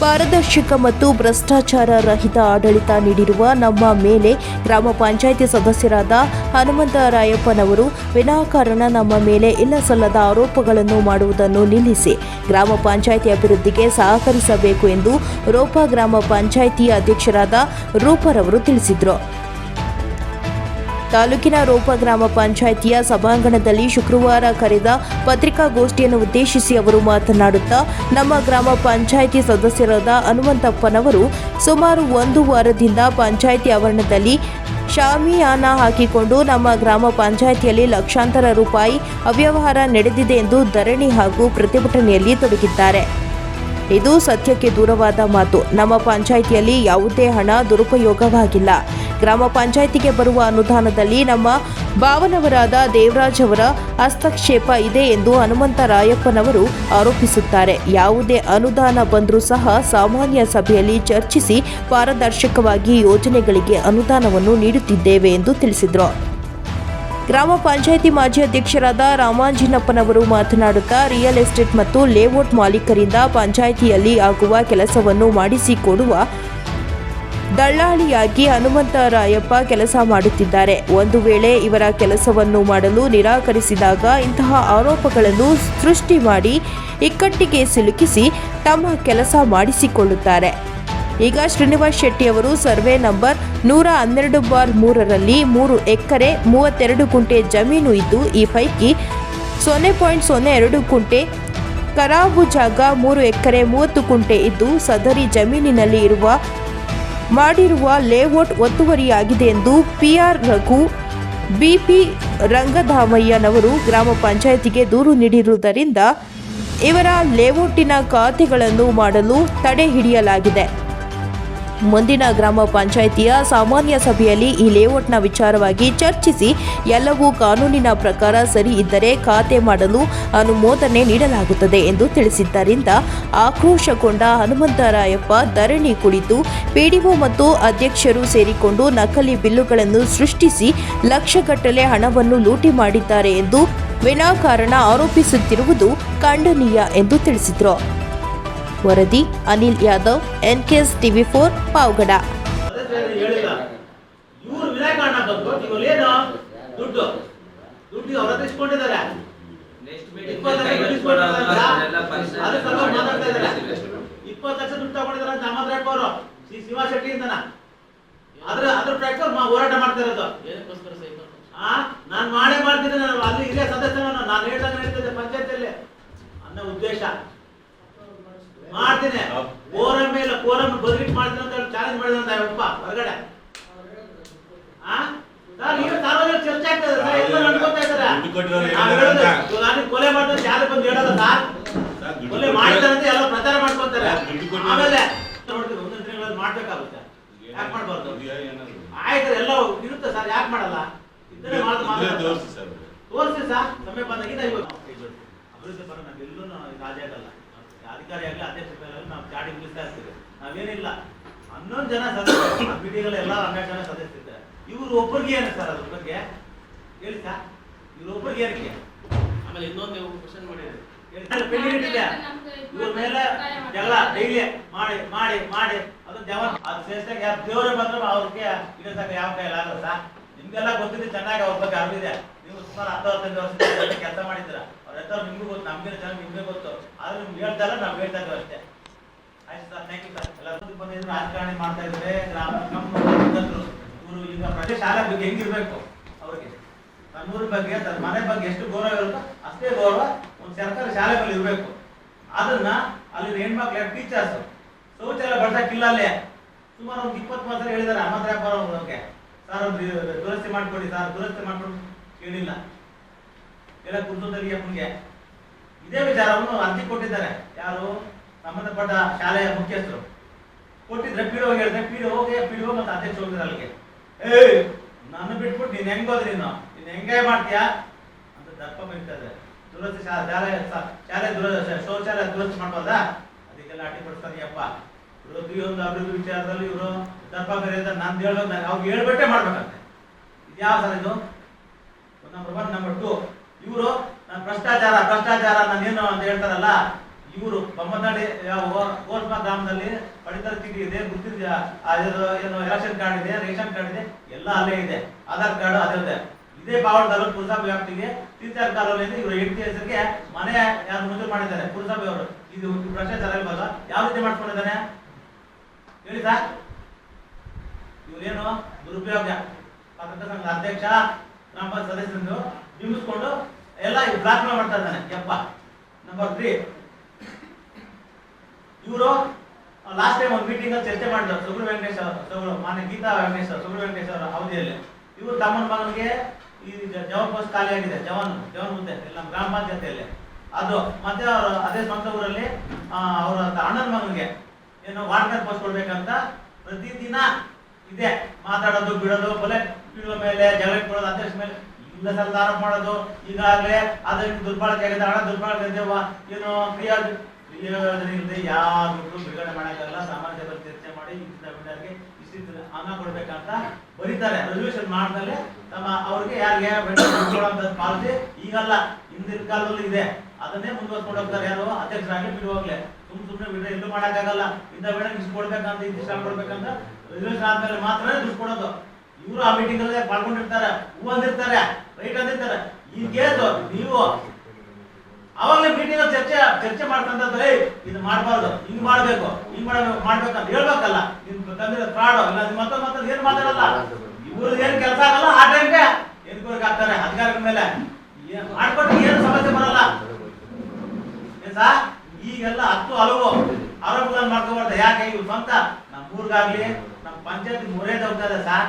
ಪಾರದರ್ಶಕ ಮತ್ತು ಭ್ರಷ್ಟಾಚಾರ ರಹಿತ ಆಡಳಿತ ನೀಡಿರುವ ನಮ್ಮ ಮೇಲೆ ಗ್ರಾಮ ಪಂಚಾಯಿತಿ ಸದಸ್ಯರಾದ ಹನುಮಂತರಾಯಪ್ಪನವರು ವಿನಾಕಾರಣ ನಮ್ಮ ಮೇಲೆ ಇಲ್ಲಸಲ್ಲದ ಆರೋಪಗಳನ್ನು ಮಾಡುವುದನ್ನು ನಿಲ್ಲಿಸಿ ಗ್ರಾಮ ಪಂಚಾಯಿತಿ ಅಭಿವೃದ್ಧಿಗೆ ಸಹಕರಿಸಬೇಕು ಎಂದು ರೋಪ ಗ್ರಾಮ ಪಂಚಾಯಿತಿ ಅಧ್ಯಕ್ಷರಾದ ರೂಪರವರು ತಿಳಿಸಿದರು. ತಾಲೂಕಿನ ರೋಪ ಗ್ರಾಮ ಪಂಚಾಯಿತಿಯ ಸಭಾಂಗಣದಲ್ಲಿ ಶುಕ್ರವಾರ ಕರೆದ ಪತ್ರಿಕಾಗೋಷ್ಠಿಯನ್ನು ಉದ್ದೇಶಿಸಿ ಅವರು ಮಾತನಾಡುತ್ತಾ ನಮ್ಮ ಗ್ರಾಮ ಪಂಚಾಯಿತಿ ಸದಸ್ಯರಾದ ಹನುಮಂತಪ್ಪನವರು ಸುಮಾರು ಒಂದು ವಾರದಿಂದ ಪಂಚಾಯಿತಿ ಆವರಣದಲ್ಲಿ ಶಾಮಿಯಾನ ಹಾಕಿಕೊಂಡು ನಮ್ಮ ಗ್ರಾಮ ಪಂಚಾಯಿತಿಯಲ್ಲಿ ಲಕ್ಷಾಂತರ ರೂಪಾಯಿ ಅವ್ಯವಹಾರ ನಡೆದಿದೆ ಎಂದು ಧರಣಿ ಹಾಗೂ ಪ್ರತಿಭಟನೆಯಲ್ಲಿ ತೊಡಗಿದ್ದಾರೆ. ಇದು ಸತ್ಯಕ್ಕೆ ದೂರವಾದ ಮಾತು. ನಮ್ಮ ಪಂಚಾಯಿತಿಯಲ್ಲಿ ಯಾವುದೇ ಹಣ ದುರುಪಯೋಗವಾಗಿಲ್ಲ. ಗ್ರಾಮ ಪಂಚಾಯಿತಿಗೆ ಬರುವ ಅನುದಾನದಲ್ಲಿ ನಮ್ಮ ಭಾವನವರಾದ ದೇವರಾಜ್ ಅವರ ಹಸ್ತಕ್ಷೇಪ ಇದೆ ಎಂದು ಹನುಮಂತರಾಯಪ್ಪನವರು ಆರೋಪಿಸುತ್ತಾರೆ. ಯಾವುದೇ ಅನುದಾನ ಬಂದರೂ ಸಹ ಸಾಮಾನ್ಯ ಸಭೆಯಲ್ಲಿ ಚರ್ಚಿಸಿ ಪಾರದರ್ಶಕವಾಗಿ ಯೋಜನೆಗಳಿಗೆ ಅನುದಾನವನ್ನು ನೀಡುತ್ತಿದ್ದೇವೆ ಎಂದು ತಿಳಿಸಿದರು. ಗ್ರಾಮ ಪಂಚಾಯಿತಿ ಮಾಜಿ ಅಧ್ಯಕ್ಷರಾದ ರಾಮಾಂಜಿನಪ್ಪನವರು ಮಾತನಾಡುತ್ತಾ, ರಿಯಲ್ ಎಸ್ಟೇಟ್ ಮತ್ತು ಲೇಔಟ್ ಮಾಲೀಕರಿಂದ ಪಂಚಾಯಿತಿಯಲ್ಲಿ ಆಗುವ ಕೆಲಸವನ್ನು ಮಾಡಿಸಿಕೊಡುವ ದಳ್ಳಾಳಿಯಾಗಿ ಹನುಮಂತರಾಯಪ್ಪ ಕೆಲಸ ಮಾಡುತ್ತಿದ್ದಾರೆ. ಒಂದು ವೇಳೆ ಇವರ ಕೆಲಸವನ್ನು ಮಾಡಲು ನಿರಾಕರಿಸಿದಾಗ ಇಂತಹ ಆರೋಪಗಳನ್ನು ಸೃಷ್ಟಿ ಮಾಡಿ ಇಕ್ಕಟ್ಟಿಗೆ ಸಿಲುಕಿಸಿ ತಮ್ಮ ಕೆಲಸ ಮಾಡಿಸಿಕೊಳ್ಳುತ್ತಾರೆ. ಈಗ ಶ್ರೀನಿವಾಸ್ ಶೆಟ್ಟಿ ಅವರು ಸರ್ವೆ ನಂಬರ್ ನೂರ ಹನ್ನೆರಡು ಬಾರ್ ಮೂರರಲ್ಲಿ ಮೂರು ಎಕರೆ ಮೂವತ್ತೆರಡು ಕುಂಟೆ ಜಮೀನು ಇದ್ದು, ಈ ಪೈಕಿ ಸೊನ್ನೆ ಪಾಯಿಂಟ್ ಸೊನ್ನೆ ಎರಡು ಕುಂಟೆ ಕರಾಬು ಜಾಗ ಮೂರು ಎಕರೆ ಮೂವತ್ತು ಕುಂಟೆ ಇದ್ದು, ಸದರಿ ಜಮೀನಿನಲ್ಲಿ ಇರುವ ಮಾಡಿರುವ ಲೇಔಟ್ ಒತ್ತುವರಿಯಾಗಿದೆ ಎಂದು ಪಿಆರ್ ರಘು, ಬಿಪಿ ರಂಗಧಾಮಯ್ಯನವರು ಗ್ರಾಮ ಪಂಚಾಯಿತಿಗೆ ದೂರು ನೀಡಿರುವುದರಿಂದ ಇವರ ಲೇಔಟಿನ ಖಾತೆಗಳನ್ನು ಮಾಡಲು ತಡೆ ಹಿಡಿಯಲಾಗಿದೆ. ಮುಂದಿನ ಗ್ರಾಮ ಪಂಚಾಯಿತಿಯ ಸಾಮಾನ್ಯ ಸಭೆಯಲ್ಲಿ ಈ ಲೇಔಟ್ನ ವಿಚಾರವಾಗಿ ಚರ್ಚಿಸಿ ಎಲ್ಲವೂ ಕಾನೂನಿನ ಪ್ರಕಾರ ಸರಿ ಇದ್ದರೆ ಖಾತೆ ಮಾಡಲು ಅನುಮೋದನೆ ನೀಡಲಾಗುತ್ತದೆ ಎಂದು ತಿಳಿಸಿದ್ದರಿಂದ ಆಕ್ರೋಶಗೊಂಡ ಹನುಮಂತರಾಯಪ್ಪ ಧರಣಿ ಕುಳಿತು ಪಿಡಿಒ ಮತ್ತು ಅಧ್ಯಕ್ಷರು ಸೇರಿಕೊಂಡು ನಕಲಿ ಬಿಲ್ಲುಗಳನ್ನು ಸೃಷ್ಟಿಸಿ ಲಕ್ಷಗಟ್ಟಲೆ ಹಣವನ್ನು ಲೂಟಿ ಮಾಡಿದ್ದಾರೆ ಎಂದು ವಿನಾಕಾರಣ ಆರೋಪಿಸುತ್ತಿರುವುದು ಖಂಡನೀಯ ಎಂದು ತಿಳಿಸಿದರು. ವರದಿ Anil Yadav NKS TV four Pavagada. ಇಪ್ಪತ್ತು ಲಕ್ಷ ದುಡ್ಡು. ಇಸ್ಕೊಂಡಿದ್ದಾರೆ. ಅಂತ. ಅದು ಸ್ವಲ್ಪ ಮಾತಾಡ್ತಾ ಇದ್ದಾರೆ. ಇಪ್ಪತ್ತು ಲಕ್ಷ ದುಡ್ಡು ತಗೊಂಡಿದ್ದಾರೆ ನಮ್ಮ ಶ್ರೀ ಶಿವ ಶೆಟ್ಟಿ ಅಂತನ ಅದ್ರ ಅದ್ರ ಪ್ರಕಾರ ಮಾ- ಹೋರಾಟ ಮಾಡ್ತಾ ಇರೋದು. ಆ ನಾನ್ ಮಾಡೇ ಮಾಡ್ತೀನಿ ನಾನು. ಅಲ್ಲಿ ಇಲ್ಲೇ ಸದಸ್ಯನ ನಾನು ಹೇಳ್ದಂಗೆ ಹೇಳ್ತಿದ್ದೆ ಪಂಚಾಯತಿಯಲ್ಲಿ. ಅನ್ನೋ ಉದ್ದೇಶ. ಮಾಡ್ತೀನಿ. ಕೋರಂ ಮೇಲೆ ಕೋರಂ ಬದ್ರಿಕ್ ಮಾಡ್ತೀನಿ ಅಂತ ಚಾಲೆಂಜ್ ಮಾಡಿದಂತ ಅಪ್ಪ ಹೊರಗಡೆ. ಸಾರ್ವಜನಿಕ ಚರ್ಚೆ ಆಗ್ತಾ ಸರ್ ಎಲ್ಲ ನಡ್ಕೊತಾ ಇದ್ದಾರೆ? ಅಂತ. ನಾನು ಕೊಲೆ ಮಾಡ್ತಾರೆ ಯಾರು ಬಂದು ಹೇಳಲ್ಲ ಸರ್? ಕೊಲೆ ಮಾಡ್ತಾರೆ ಅಂತ ಎಲ್ಲ ಪ್ರಚಾರ ಮಾಡ್ಕೊಂತಾರೆ. ಆಮೇಲೆ ಒಂದೊಂದು ದಿನಗಳಲ್ಲಿ ಮಾಡ್ಬೇಕಾಗುತ್ತೆ. ಯಾಕೆ ಮಾಡ್ಬಾರ್ದು? ಇದು ಆಯ್ತು ಎಲ್ಲ ಇರುತ್ತೆ ಸರ್ ಯಾಕೆ ಮಾಡಲ್ಲ? ಮಾಡ್ದು ಇದ್ರೆ ತೋರಿಸಿ ಸರ್. ತೋರಿಸಿ ಸರ್ ಸಮಯ ಬಂದಾಗ ಇವತ್ತು ಅಭಿವೃದ್ಧಿ ಪರ ನಾವೆಲ್ಲೂ ಆಗಲ್ಲ. ಅಧಿಕಾರಿ ಆಗಲಿ ಅಧ್ಯಕ್ಷ ನಾವು ಚಾಡಿ ಮುಗಿಸ್ತಾ ಇರ್ತೀವಿ. ನಾವೇನಿಲ್ಲ. ಹನ್ನೊಂದು ಜನ ಸದಸ್ಯರು ಬಿಡಿಗಳು ಎಲ್ಲ ಹನ್ನೆರಡು ಜನ ಸದಸ್ಯರಿದ್ದಾರೆ ಇವರು ಒಬ್ಬರಿಗೆ ಏನು ಸರ್ ಅದ್ರ ಬಗ್ಗೆ? ಹೇಳಿ ಸರ್. ಇವ್ರ ಒಬ್ಬರಿಗೆ ಏನಕ್ಕೆ? ಆಮೇಲೆ ಇನ್ನೊಂದು ಕ್ವಶನ್ ಮಾಡಿದ್ರು. ಇವ್ರ ಮೇಲೆ ಜಗಳ ಡೈಲಿ ಮಾಡಿ ಮಾಡಿ ಮಾಡಿ. ಅದು ಅದು ಯಾರು ದೇವರೇ ಬಂದ್ರೆ ಅವ್ರಿಗೆ ಇಡೋದಾಗ ಯಾವ ನಿಮ್ಗೆಲ್ಲ ಗೊತ್ತಿದೆ ಚೆನ್ನಾಗಿ ಅವ್ರ ಬಗ್ಗೆ ಅರಿವಿದೆ. ನೀವು ಸುಮಾರು ಹತ್ತು ಹತ್ತೈದು ವರ್ಷ ಕೆಲಸ ಮಾಡಿದ್ದೀರ? ಅವ್ರ ಹೆಸರು ನಿಮ್ಗೂ ಗೊತ್ತು, ನಮ್ಗೆ ಜನ ನಿಮ್ಗೆ ಗೊತ್ತು. ಆದ್ರೆ ನಿಮ್ಗೆ ಹೇಳ್ತಾ ಇಲ್ಲ ನಾವು ಹೇಳ್ತಾ ಇದ್ದೀವಿ ಅಷ್ಟೇ. ಆಯ್ತು ಸರ್ ಥ್ಯಾಂಕ್ ಯು ಸರ್. ಎಲ್ಲರೂ ಬಂದಿದ್ರು ರಾಜಕಾರಣಿ ಮಾಡ್ತಾ ಇದ್ರೆ ಗ್ರಾಮ, ನಮ್ಮ ಇವರು ಈಗ ಪ್ರತಿ ಶಾಲೆ ಬಗ್ಗೆ ಹೆಂಗಿರ್ಬೇಕು ಅವ್ರಿಗೆ? ತನ್ನೂರ ಬಗ್ಗೆ, ತನ್ನ ಮನೆ ಬಗ್ಗೆ ಎಷ್ಟು ಗೌರವ ಇರುತ್ತೋ ಅಷ್ಟೇ ಗೌರವ ಒಂದು ಸರ್ಕಾರಿ ಶಾಲೆಗಳು ಇರ್ಬೇಕು. ಅದನ್ನ ಅಲ್ಲಿ ಹೆಣ್ಮಕ್ಳು ಟೀಚರ್ಸ್ ಶೌಚಾಲಯ ಬಳಸಕ್ಕಿಲ್ಲ ಅಲ್ಲೇ. ಸುಮಾರು ಒಂದು ಇಪ್ಪತ್ತು ಮಾತ್ರ ಹೇಳಿದ್ದಾರೆ ಅಮ್ಮ ಅವ್ರಿಗೆ ಸರ್, ಒಂದು ದುರಸ್ತಿ ಮಾಡ್ಕೊಡಿ ಸರ್, ದುರಸ್ತಿ ಮಾಡ್ಕೊಂಡು. ಕೇಳಿಲ್ಲ. ಎಲ್ಲ ಕುರ್ತದಲ್ಲಿ ಅಪ್ಪನಿಗೆ. ಇದೇ ವಿಚಾರವನ್ನು ಅರ್ಜಿ ಕೊಟ್ಟಿದ್ದಾರೆ. ಯಾರು? ಸಂಬಂಧಪಟ್ಟ ಶಾಲೆಯ ಮುಖ್ಯಸ್ಥರು. ಕೊಟ್ಟಿದ್ರೆ ಪಿಡಿಒ ಹೇಳಿದ್ರೆ ಪಿಡಿಒ ಹೋಗಿ ಪಿಡಿಒ ಮತ್ತೆ ಅಧ್ಯಕ್ಷ ಹೋಗಿದ್ರೆ ಅಲ್ಲಿಗೆ. ಏ ನನ್ನ ಬಿಟ್ಬಿಟ್ಟು ನೀನ್ ಹೆಂಗ್ ಹೋದ್ರಿ ನೀನು ನೀನ್ ಹೆಂಗೆ ಮಾಡ್ತೀಯಾ? ಅಂತ ದಪ್ಪ ಬೈತಾರೆ ದುರಸ್ತಿ ಶಾಲೆ ಶಾಲೆ ದುರ, ಶೌಚಾಲಯ ದುರಸ್ತಿ ಮಾಡ್ಬೋದಾ? ಅದಕ್ಕೆಲ್ಲ ಅಡ್ಡಿಪಡಿಸ್ತಾನೆಯಪ್ಪ ಪ್ರತಿಯೊಂದು ಅಭಿವೃದ್ಧಿ ವಿಚಾರದಲ್ಲಿ ಇವರು ದಪ್ಪ ಬೇರೆ ನಂದು ಹೇಳ್ಬೇಕು ನಾನು ಅವ್ರಿಗೆ ಹೇಳ್ಬಿಟ್ಟೆ ಮಾಡ್ಬೇಕಂತೆ. ಇದು ಯಾವ ಸರ್ ಇದು? ನಂಬರ್ ಒನ್ ನಂಬರ್ ಟು ಇವರು ನಾನು ಭ್ರಷ್ಟಾಚಾರ ಭ್ರಷ್ಟಾಚಾರ ನಾನೇನು ಅಂತ ಹೇಳ್ತಾರಲ್ಲ, ಇವರು ಬೊಮ್ಮನಹಳ್ಳಿ ಕೋರ್ಸ್ಮಾ ಗ್ರಾಮದಲ್ಲಿ ಪಡಿತರ ಚೀಟಿ ಇದೆ ಅದ್ರ ಏನು ಎಲೆಕ್ಷನ್ ಕಾರ್ಡ್ ಇದೆ, ರೇಷನ್ ಕಾರ್ಡ್ ಇದೆ, ಎಲ್ಲ ಅಲ್ಲೇ ಇದೆ. ಆಧಾರ್ ಕಾರ್ಡ್ ಅದೇ ಇದೆ ಪಾವಡದಲ್ಲಿ ಪುರಸಭೆ ವ್ಯಾಪ್ತಿಗೆ ಟೀಚರ್ ಕಾಲೋನಿಯಿಂದ ಇವರು ಹೆಂಡತಿ ಹೆಸರಿಗೆ ಮನೆ ಯಾರು ಮಂಜೂರು ಮಾಡಿದ್ದಾರೆ, ಪುರಸಭೆ ಅವರು. ಇದು ಭ್ರಷ್ಟಾಚಾರ ಇಲ್ವಲ್ಲ ಯಾವ ರೀತಿ ಮಾಡ್ಕೊಂಡಿದ್ದಾನೆ ಹೇಳಿ ಸರ್ ಇವರೇನು ದುರುಪಯೋಗ. ಸಂಘದ ಅಧ್ಯಕ್ಷ ಪಂಚಾಯತ್ ಸದಸ್ಯರನ್ನು ಬಿಂಬಿಸ್ಕೊಂಡು ಎಲ್ಲ ಬ್ಲಾಕ್ ಮಾಡ್ತಾ ಇದ್ದಾನೆ. ಯಪ್ಪ. ನಂಬರ್ ತ್ರೀ ಇವರು ಲಾಸ್ಟ್ ಟೈಮ್ ಒಂದು ಮೀಟಿಂಗ್ ಅಲ್ಲಿ ಚರ್ಚೆ ಮಾಡಿದ್ರು ಸುಬ್ರ ವೆಂಕಟೇಶ್ ಅವರು ಮಾನ್ಯ ಗೀತಾ ವೆಂಕಟೇಶ್ ಸುಗುರು ವೆಂಕಟೇಶ್ ಅವರ ಅವಧಿಯಲ್ಲಿ. ಇವರು ತಮ್ಮನ ಮಗನಿಗೆ ಈ ಜವಾನ್ ಪೋಸ್ಟ್ ಖಾಲಿ ಆಗಿದೆ, ಜವಾನ್ ಜವಾನ್ ಹುದ್ದೆ ಎಲ್ಲ ಗ್ರಾಮ ಪಂಚಾಯತಿಯಲ್ಲಿ. ಅದು ಮತ್ತೆ ಅವರು ಅದೇ ಸ್ವಂತ ಊರಲ್ಲಿ ಅವರ ಅಣ್ಣನ ಮಗನಿಗೆ ಏನು ವಾರ್ಡರ್ ಪೋಸ್ಟ್ ಕೊಡ್ಬೇಕಂತ ಪ್ರತಿದಿನ ಇದೆ. ಮಾತಾಡೋದು, ಬಿಡೋದು, ಕೊಲೆ ಬೀಳುವ ಮೇಲೆ ಜಗಳ ಇಟ್ಕೊಳ್ಳೋದು ಅಧ್ಯಕ್ಷ ಮೇಲೆ ಇಲ್ಲ ಸರ್ ಆರೋಪ ಮಾಡೋದು, ಈಗಾಗಲೇ ಅದಕ್ಕೆ ದುರ್ಬಳಕೆ ಆಗಿದೆ, ಹಣ ದುರ್ಬಳಕೆ ಏನು ಕ್ರಿಯಾ ಇಲ್ಲದೆ ಯಾರು ಬಿಡುಗಡೆ ಮಾಡೋಕ್ಕಲ್ಲ ಸಾಮಾನ್ಯ ಚರ್ಚೆ ಮಾಡಿ ಇಂಥ ಬಿಡೋರಿಗೆ ಹಣ ಕೊಡ್ಬೇಕಂತ ಬರೀತಾರೆ. ರೆಸಲ್ಯೂಷನ್ ಮಾಡ್ದಲೆ ತಮ್ಮ ಅವ್ರಿಗೆ ಯಾರಿಗೆ ಪಾಲಿಸಿ ಈಗಲ್ಲ, ಹಿಂದಿನ ಕಾಲದಲ್ಲಿ ಇದೆ. ಅದನ್ನೇ ಮುಂದುವರ್ಸ್ಕೊಂಡು ಹೋಗ್ತಾರೆ ಯಾರು ಅಧ್ಯಕ್ಷರಾಗಿ ಬಿಡುವಾಗ್ಲೇ. ಸುಮ್ ಸುಮ್ಮನೆ ಬಿಡ್ರೆ ಎಲ್ಲೂ ಮಾಡಕ್ಕಾಗಲ್ಲ. ಇಂಥ ಬೇಡ ಇಷ್ಟು ಕೊಡ್ಬೇಕಂತ ಇಷ್ಟು ಕೊಡ್ಬೇಕಂತ ರೆಸಲ್ಯೂಷನ್ ಆದ್ಮೇಲೆ ಮಾತ್ರ ದುಡ್ಡು ಕೊಡೋದು. ಇವರು ಆ ಮೀಟಿಂಗ್ ಅಲ್ಲಿ ಪಾಲ್ಗೊಂಡಿರ್ತಾರೆ ಹೂ ಅಂದಿರ್ತಾರೆ, ರೈಟ್ ಅಂದಿರ್ತಾರೆ. ಈಗ ಕೇಳಿದ್ರು ನೀವು ಅವಾಗಲೇ ಮೀಟಿಂಗ್ ಅಲ್ಲಿ ಚರ್ಚೆ ಚರ್ಚೆ ಮಾಡ್ಕೊಂತ ಇದು ಮಾಡಬಾರ್ದು, ಹಿಂಗ್ ಮಾಡ್ಬೇಕು ಹಿಂಗ್ ಮಾಡ್ಬೇಕು ಮಾಡ್ಬೇಕಂತ ಹೇಳ್ಬೇಕಲ್ಲ. ನಿಮ್ ತಂದಿರೋ ಫ್ರಾಡ್ ಇಲ್ಲ ನಿಮ್ ಮತ್ತೆ ಮತ್ತೆ ಏನ್ ಮಾತಾಡಲ್ಲ? ಇವ್ರದ್ದು ಏನ್ ಕೆಲಸ ಆಗಲ್ಲ, ಆ ಟೈಮ್ಗೆ ಎದ್ಕೋರ್ಗ್ ಹಾಕ್ತಾರೆ ಅಧಿಕಾರಿಗಳ ಮೇಲೆ. ಮಾಡ್ಕೊಟ್ಟು ಏನು ಸಮಸ್ಯೆ ಬರಲ್ಲ. ಈಗೆಲ್ಲ ಹತ್ತು ಹಲವು ಆರೋಪಗಳನ್ನ ಮಾಡ್ಕೋಬಾರ್ದು. ಯಾಕೆ? ಇವ್ರು ಸ್ವಂತ ನಮ್ಮ ಊರ್ಗಾಗ್ಲಿ ನಮ್ಮ ಪಂಚಾಯತ್ ಮೂರೇ ಹೋಗ್ತದೆ ಸರ್